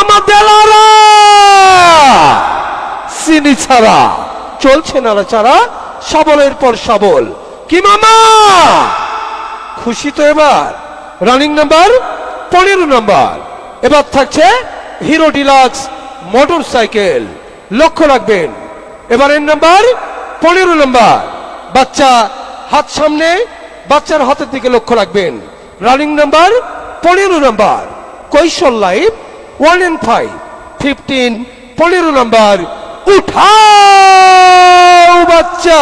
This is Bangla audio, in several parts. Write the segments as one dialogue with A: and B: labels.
A: মামা দেলারা! চিনি ছাড়া। চলছে নাড়াচাড়া, সাবলের পর সাবল। কি মামা? খুশি তো এবার। রানিং নাম্বার পনেরো নাম্বার। এবার থাকছে হিরো ডিলাক্স মোটর সাইকেল লক্ষ্য রাখবেন, এবারের নাম্বার পনেরো নাম্বার। বাচ্চা হাত সামনে, বাচ্চার হাতের দিকে লক্ষ্য রাখবেন। রানিং নাম্বার পনেরো number. কৈশল life one and five fifteen পনেরো নাম্বার উঠাও, বাচ্চা।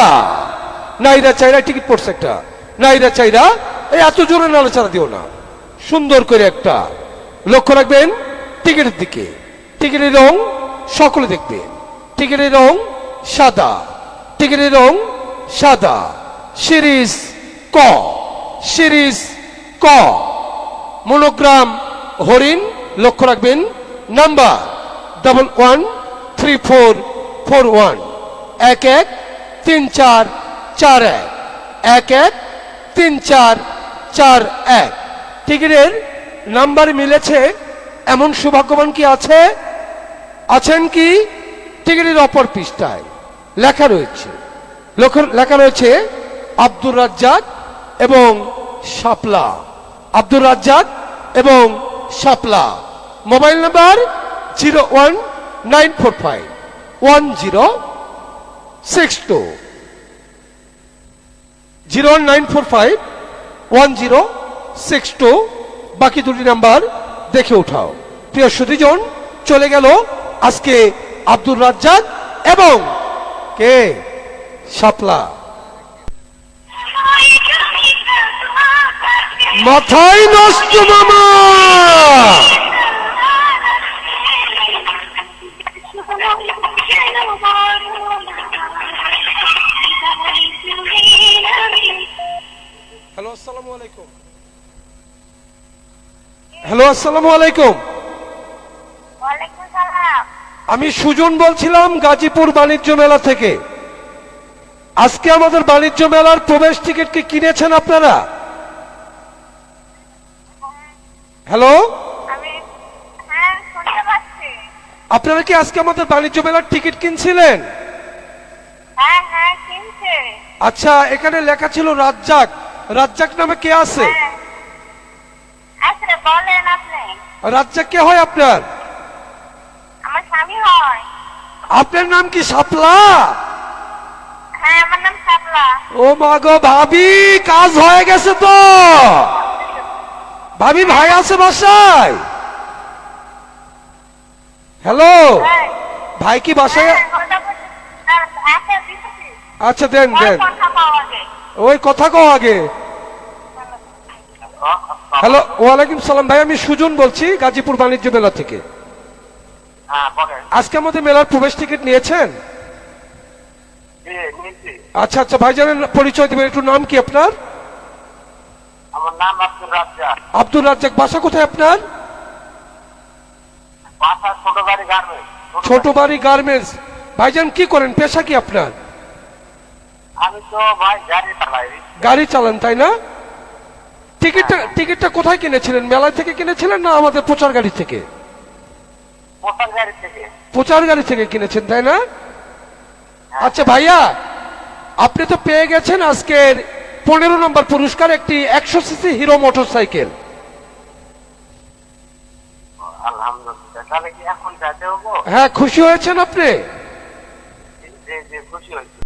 A: নাইরা চাইরা টিকিট পড়ছে একটা। নাইরা চাইরা এই এত জোরে নাড়াচাড়া দিও না। সুন্দর করে একটা। লক্ষ্য রাখবেন টিকিটের দিকে। টিকিটের রং সকলে দেখবেন টিকিটের রং সাদা। টিকিটের রং সাদা। সিরিজ ক। সিরিজ ক। মনোগ্রাম হরিণ, লক্ষ্য রাখবেন number double one three four four one এক এক তিন চার চার এক এক এক তিন চার চার এক টিকিটের নাম্বার মিলেছে এমন সৌভাগ্যবান কি আছে আছেন কি টিকিটের অপর পৃষ্ঠায় লেখা রয়েছে লেখা রয়েছে আব্দুর রাজ্জাক এবং শাপলা আব্দুর রাজ্জাক এবং Shapla mobile number zero one nine four five one zero six two. Zero one nine four five one zero six two. বাকি দুটি নাম্বার দেখে উঠাও। প্রিয় সুদীজন চলে গেল আজকে আব্দুর রাজ্জাক এবং কে? শাপলা। মাথায় নষ্ট মামা! হ্যালো আসসালামু আলাইকুম হ্যালো আলাইকুম আমি সুজন বলছিলাম গাজীপুর বাণিজ্য মেলা থেকে। আজকে আমাদের বাণিজ্য মেলার প্রবেশ টিকিট কি কিনেছেন আপনারা? হ্যালো
B: আমি হ্যাঁ শুনতে পাচ্ছি
A: আপনারা কি আজকে আমাদের বাণিজ্য মেলার টিকিট কিনছিলেন?
B: হ্যাঁ হ্যাঁ
A: আচ্ছা এখানে লেখা ছিল রাজ্জাক। রাজ্জাক নামে কে আছে?
B: হ্যাঁ। আচ্ছা
A: রাজ্জাক কে হয় আপনার? আপনার নাম কি
B: হ্যাঁ নাম
A: ও মা গো ভাবি কাজ হয়ে গেছে তো। ভাবি ভাই আছে বাসায়? হ্যালো
B: হ্যাঁ
A: ভাই কি বাসায়
B: হ্যাঁ, বলছি। হ্যাঁ, আচ্ছা,
A: দেন দেন। ওই কথা কও আগে। হ্যালো ওয়ালাইকুম সালাম। ভাই আমি সুজন বলছি গাজীপুর বাণিজ্য মেলা থেকে।
C: হ্যাঁ
A: আজকে আমাদের মেলার প্রবেশ টিকিট নিয়েছেন? আচ্ছা আচ্ছা ভাইজানের পরিচয় দেবেন। একটু নাম কি আপনার?
C: আমার নাম আব্দুল রাজ্জাক।
A: আব্দুল রাজ্জাক বাসা কোথায় আপনার?
C: ছোট
A: বাড়ি গার্মেন্টস ভাইজান কি করেন? পেশা কি আপনার?
C: আমি তো ভাই গাড়ি চালাই।
A: গাড়ি চালান তাই না? টিকিটটা টিকিটটা কোথায় কিনেছিলেন? মেলা থেকে কিনেছিলেন না আমাদের প্রচার গাড়ি থেকে?
C: মোটর গাড়ি থেকে।
A: প্রচার গাড়ি থেকে কিনেছেন তাই না? আচ্ছা ভাইয়া আপনি তো পেয়ে গেছেন আজকের পনেরো নম্বর পুরস্কার একটি একশো সিসি হিরো মোটর সাইকেল
C: আলহামদুলিল্লাহ তাহলে কি এখন যেতে হব?
A: হ্যাঁ খুশি হয়েছেন আপনি? জি জি খুশি হয়েছি।